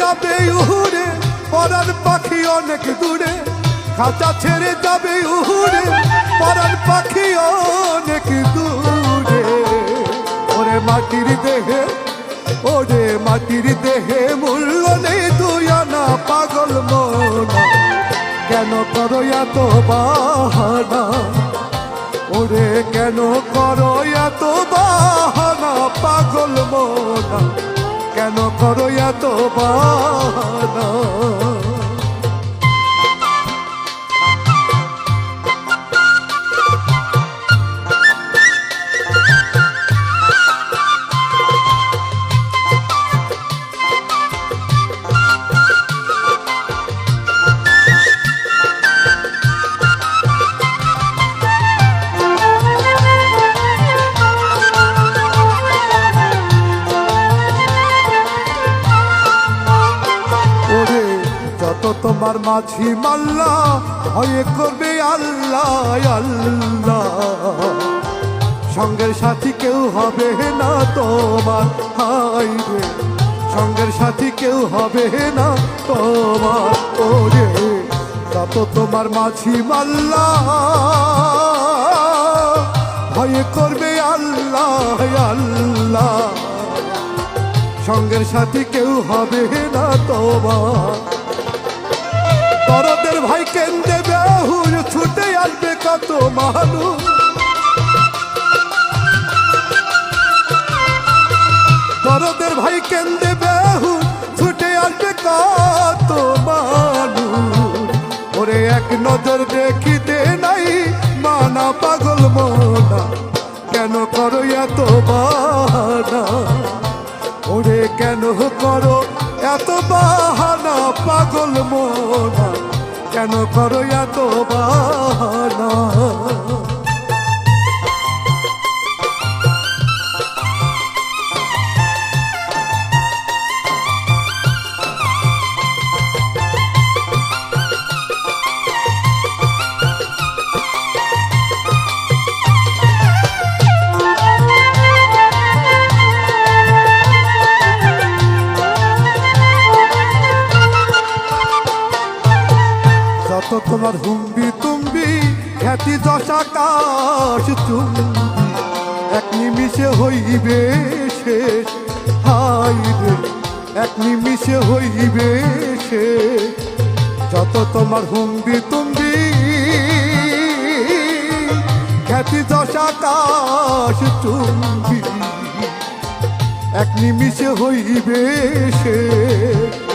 যাবে উহুরে পরার পাখি অনেক দূরে। খাঁচা ছেড়ে যাবে উহুরে পরার পাখি অনেক দূরে। ওরে মাটির দেহে, ওরে মাটির দেহে মূল্য নেই, তুই আনা পাগল মনা। কেন করো এত বাহানা? ওরে কেন করো এত বাহানা, পাগল মনা? কেন করো এত বাহানা তোমার মাঝি মাল্লা হয়ে করবে আল্লাহ আল্লাহ। সঙ্গের সাথী কেউ হবে না তোমার হাই রে। সঙ্গের সাথী কেউ হবে না তোমার ওরে যত তোমার মাঝি মাল্লা, ভয়ে করবে আল্লাহ আল্লাহ। সঙ্গের সাথী কেউ হবে না তোমার তরদের ভাই কেন্দ্রে বেহুর ছুটে আসবে কত মানুষ তরদের ভাই কেন্দ্রে বেহুর ছুটে আসবে কত মানুষ ওরে এক নজর দেখিতে নাই মানা পাগল মোনা, কেন করো এত বাহানা? ওরে কেন করো এত বাহানা পাগল মোনা কেন করো এত বাহানা? তোমার হুম্বি তুম্বি, খ্যাতি যশ আকাশ চুম্বি। এক নিমিষে হইবে শেষ হাই রে, এক নিমিষে হইবে শেষ যত তোমার হুম্বি তুম্বি, খ্যাতি যশ আকাশ চুম্বি। এক নিমিষে হইবে শেষ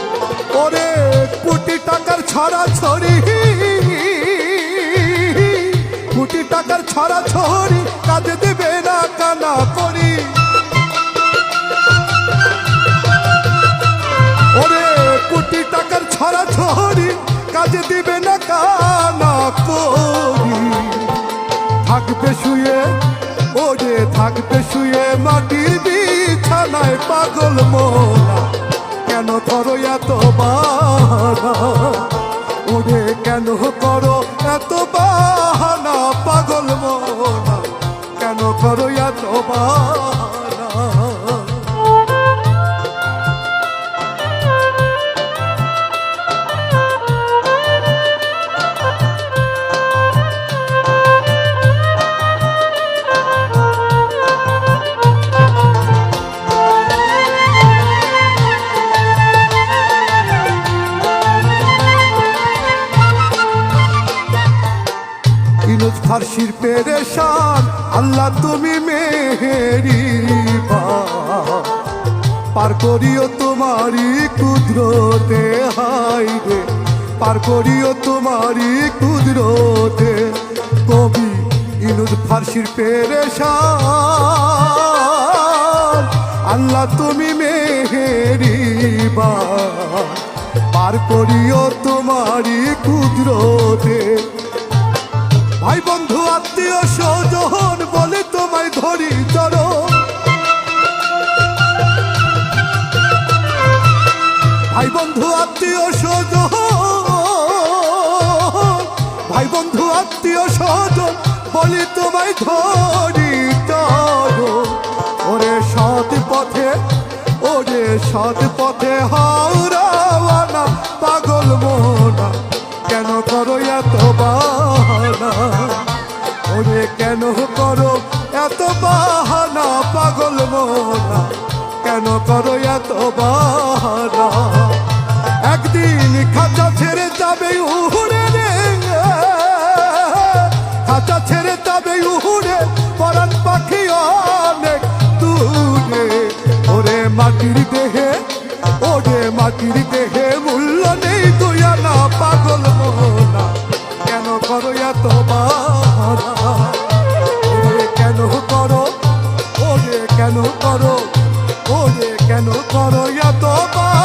ওরে কোটি টাকার ছড়া ছড়ি। কোটি টাকার ছড়া ছড়ি কাজে দেবে না কানা করি। ওরে, কোটি টাকার ছড়া ছড়ি কাজে দিবে না কানা করি। থাকবে শুয়ে, ওরে, থাকবে শুয়ে মাটির বিছানায় পাগল মোনা কেন করো এত বাহানা? ওরে কেন করো এত বাহানা, পাগল মোনা? কেন করো এত বাহানা? ফার্সির পেরেশান। আল্লাহ তুমি মেহেরি পার করিও তোমারি কুদরতে হাই রে। পার করিও তোমারি কুদরতে, কবি ইনুজ ফার্সির পেরেশান। আল্লাহ তুমি মেহেরি পার করিও তোমারি কুদরতে ভাই বন্ধু, আত্মীয় স্বজন বলে তোমায় ধরি চলো ভাই বন্ধু, আত্মীয় স্বজন, ভাই বন্ধু, আত্মীয় স্বজন বলি তোমায় ধরি চলো ওরে সৎ পথে, ওরে সৎ পথে হাওড়াওয়ানা পাগল মোনা, কেন করো এত বাহানা ওরে কেন করো? এত বাহানা পাগল মোনা। কেন করো এত বাহানা? একদিন খাঁচা ছেড়ে যাবে উহুড়ে রে খাঁচা ছেড়ে যাবে উহুড়ে পরান পাখি অনেক দূরে। ওরে মাটির দেহে, ওরে মাটির দেহে মূল্য নেই তুই না পাগল মোনা। কেন করো এত বাহানা? কেন করো? ওরে কেন করো এত বাহানা